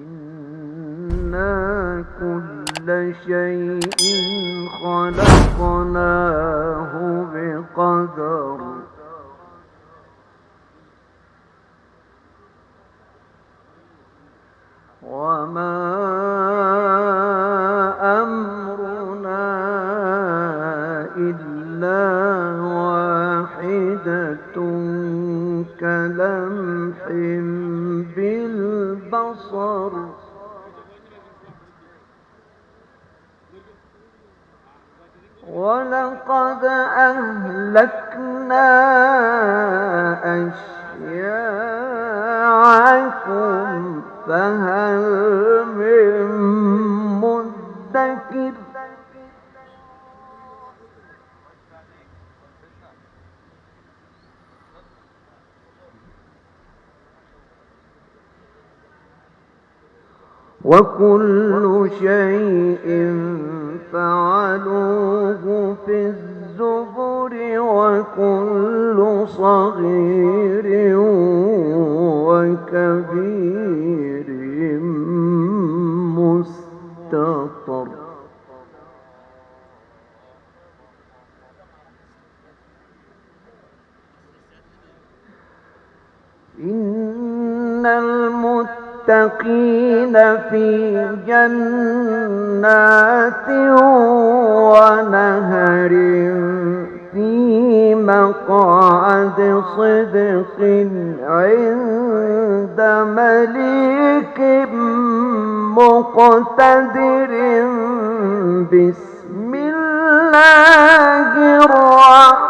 إنا كل شيء خلقناه بقدر من وكل شيء فعلوه في الزبر وكل صغير المتقين في جنات ونهر في مقعد صدق عند مليك مقتدر بسم الله الرحمن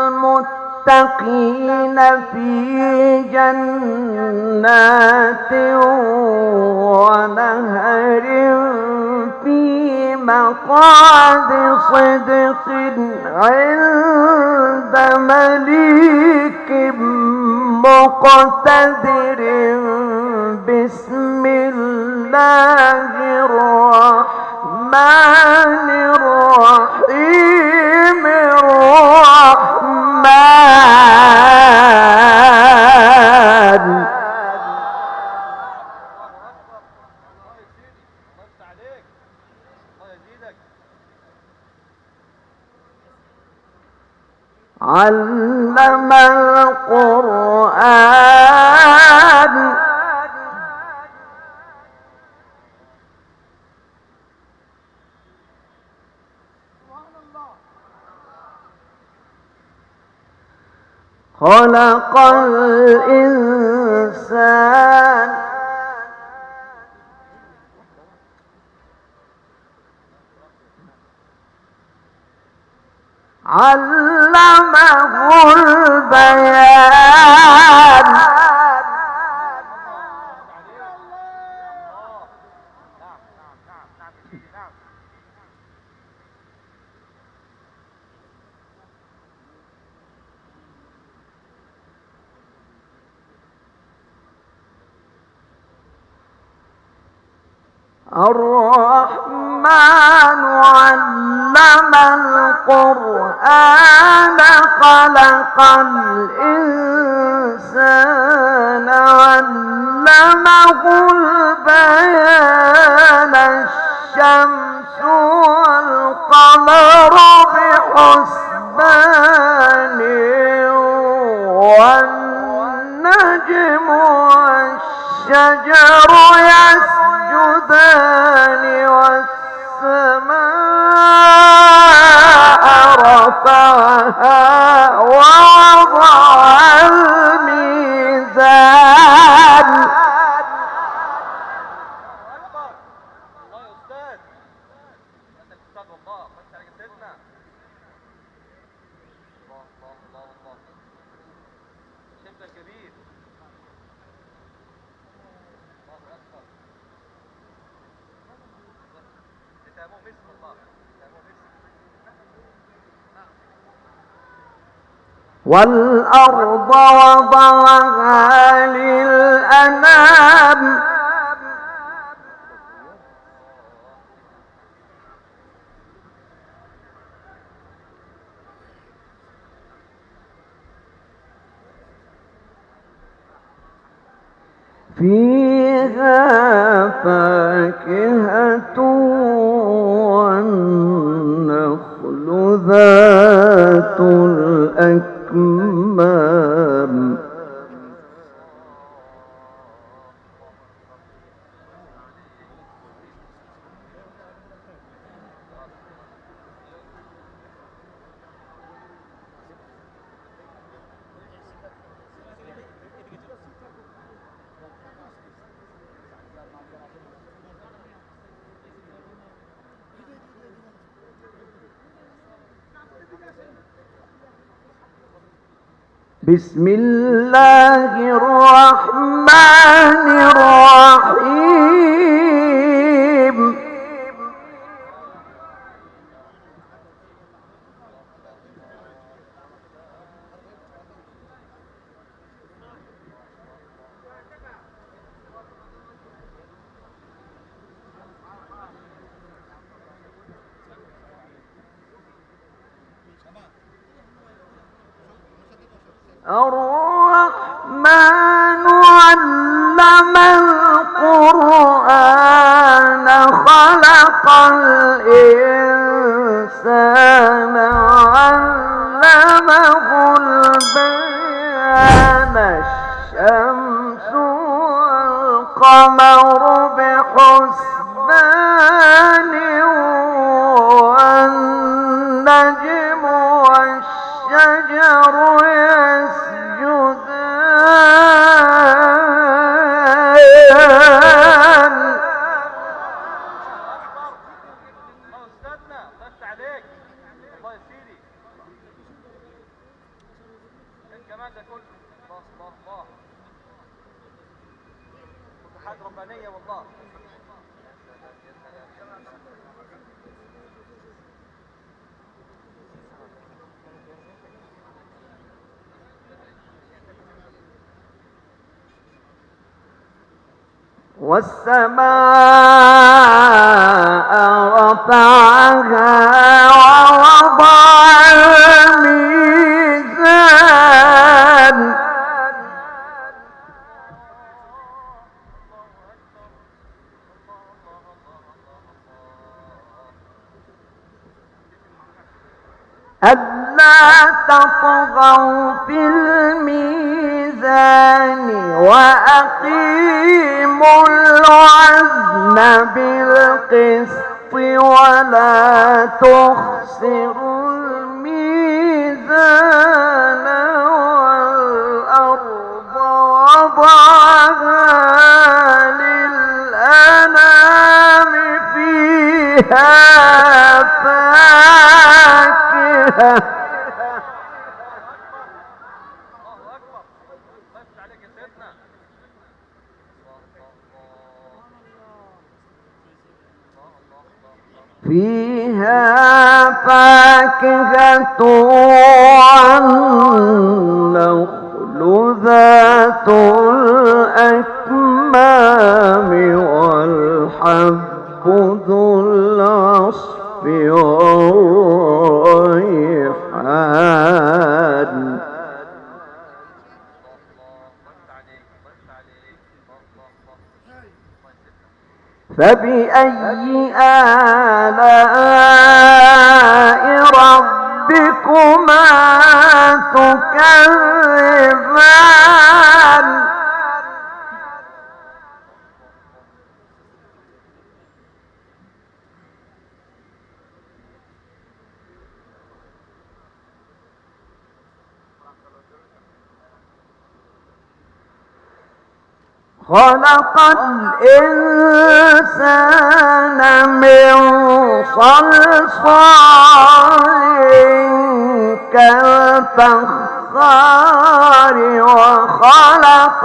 المتقين في جنات ونهر في مقعد صدق عند مليك مقتدر بسم الله الرحمن الرحيم. علم القرآن. خلق الإنسان. علمه البيان. الرحمن علم القرآن خلق الإنسان علمه البيان الشمس والقمر بحسبان والنجم والشجر الجبال والسماء رفعها ووضع الميزان. والأرض وضعها للأنام. فيها فاكهة والنخل ذات الأكمام. بسم الله الرحمن الرحمن علم القرآن. والسماء رفعها ووضع الميزان. ألا تطغوا في الميزان. وأقيموا الوزن بالقسط ولا تخسروا الميزان والأرض وضعها للأنام فيها فاكهة والنخل ذات الأكمام والحب ذو العصف والريحان. فبأي آلاء تكذبان خلق الإنسان من صلصال.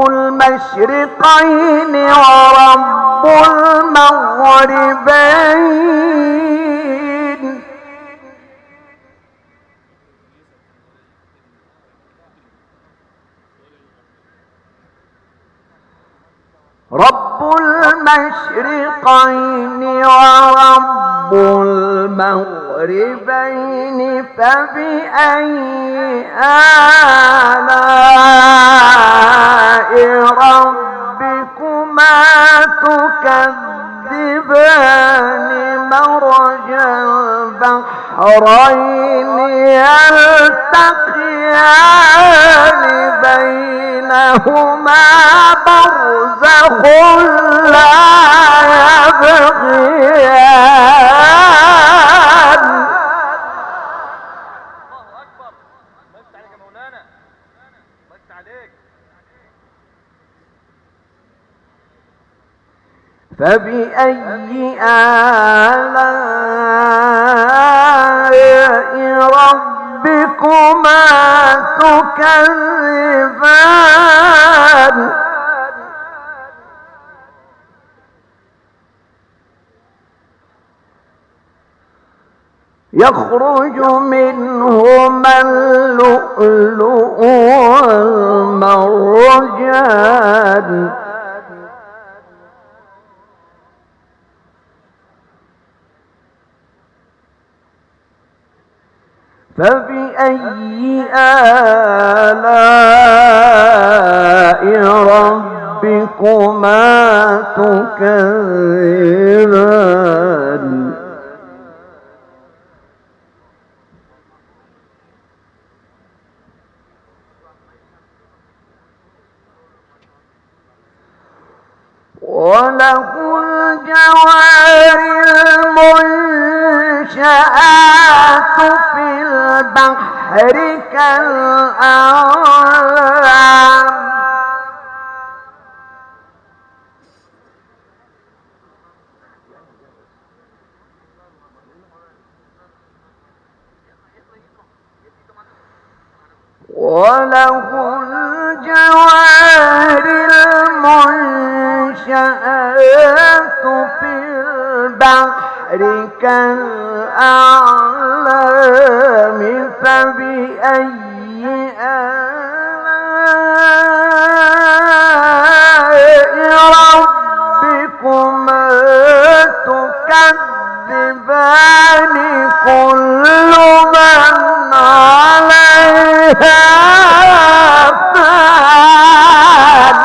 رب المشرقين ورب المغربين. رب المشرقين ورب المغربين. فبأي آلاء ربكما تكذبان؟ مرج البحرين يلتقيان بينهما برزخ لا يبغيان. فبأي آلاء ربكما تكذبان؟ يخرج منهما اللؤلؤ والمرجان. فبأي آلاء ربكما تكذبان؟ وله الجوار المنشآت في البحر كالأعلام وله الجوار المنشآت في البحر كالأعلام. فبأي آلاء ربكما تكذبان؟ كل من عليها فان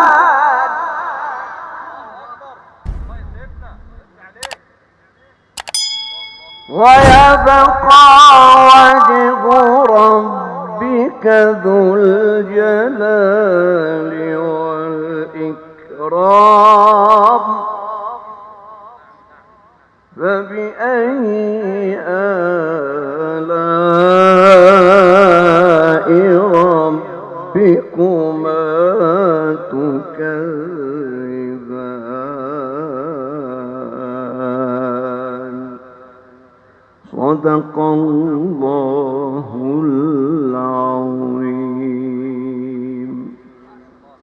فبأي آلاء ربكما تكذبان؟ صدق الله.